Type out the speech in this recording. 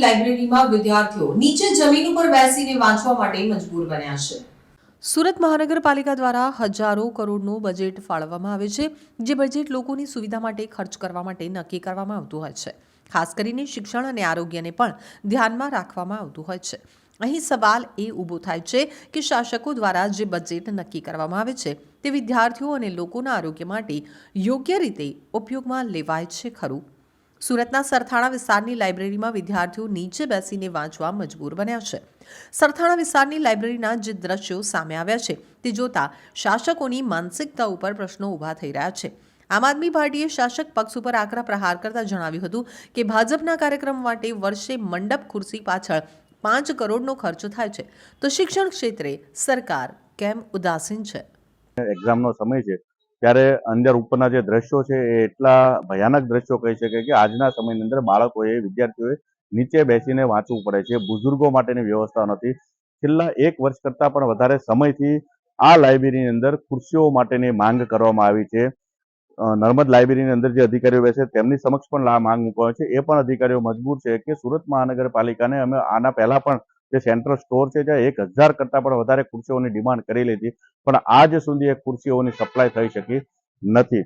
લાઇબ્રેરીમાં વિદ્યાર્થીઓ નીચે જમીન ઉપર બેસીને વાંચવા માટે મજબૂર બન્યા છે. સુરત મહાનગરપાલિકા દ્વારા હજારો કરોડનું બજેટ ફાળવવામાં આવે છે, જે બજેટ લોકોની સુવિધા માટે ખર્ચ કરવા માટે નક્કી કરવામાં આવતું હોય છે. ખાસ કરીને શિક્ષણ અને આરોગ્યને પણ ધ્યાનમાં રાખવામાં આવતું હોય છે. અહીં સવાલ એ ઊભો થાય છે કે શાસકો દ્વારા જે બજેટ નક્કી કરવામાં આવે છે, તે વિદ્યાર્થીઓ અને લોકોના આરોગ્ય માટે યોગ્ય રીતે ઉપયોગમાં લેવાય છે ખરું? સુરતના સરથાણા વિસ્તારની લાઇબ્રેરીમાં વિદ્યાર્થીઓ નીચે બેસીને વાંચવા મજબૂર બન્યા છે. સરથાણા વિસ્તારની લાઇબ્રેરીના જે દ્રશ્યો સામે આવ્યા છે, તે જોતા શાસકોની માનસિકતા ઉપર પ્રશ્નો ઊભા થઈ રહ્યા છે. આમ આદમી પાર્ટીએ શાસક પક્ષ ઉપર આકરા પ્રહાર કરતા જણાવ્યું હતું કે ભાજપના કાર્યક્રમ માટે વર્ષે મંડપ ખુરશી પાછળ પાંચ કરોડનો ખર્ચ થાય છે. તો શિક્ષણ ક્ષેત્રે સરકાર કેમ ઉદાસીન છે? એક્ઝામનો સમય છે. ત્યારે અંદર ઉપરના જે દ્રશ્યો છે એ એટલા ભયાનક દ્રશ્યો કહી શકે કે આજના સમયની અંદર બાળકોએ, વિદ્યાર્થીઓએ નીચે બેસીને વાંચવું પડે છે. બુઝુર્ગો માટેની વ્યવસ્થા નથી. છેલ્લા એક વર્ષ કરતાં પણ વધારે સમયથી આ લાઇબ્રેરીની અંદર ખુરશીઓ માટેની માંગ કરવામાં આવી છે. નર્મદ લાઇબ્રેરીની અંદર જે અધિકારીઓ બેસે તેમની સમક્ષ પણ માંગ મૂકવામાં છે. એ પણ અધિકારીઓ મજબૂર છે કે સુરત મહાનગરપાલિકાને અમે આના પહેલા પણ જે સેન્ટ્રલ સ્ટોર છે, જ્યાં એક હજાર કરતાં પણ વધારે ખુરશીઓની ડિમાન્ડ કરેલી હતી પણ આજ સુધી એ ખુરશીઓની સપ્લાય થઈ શકી નથી.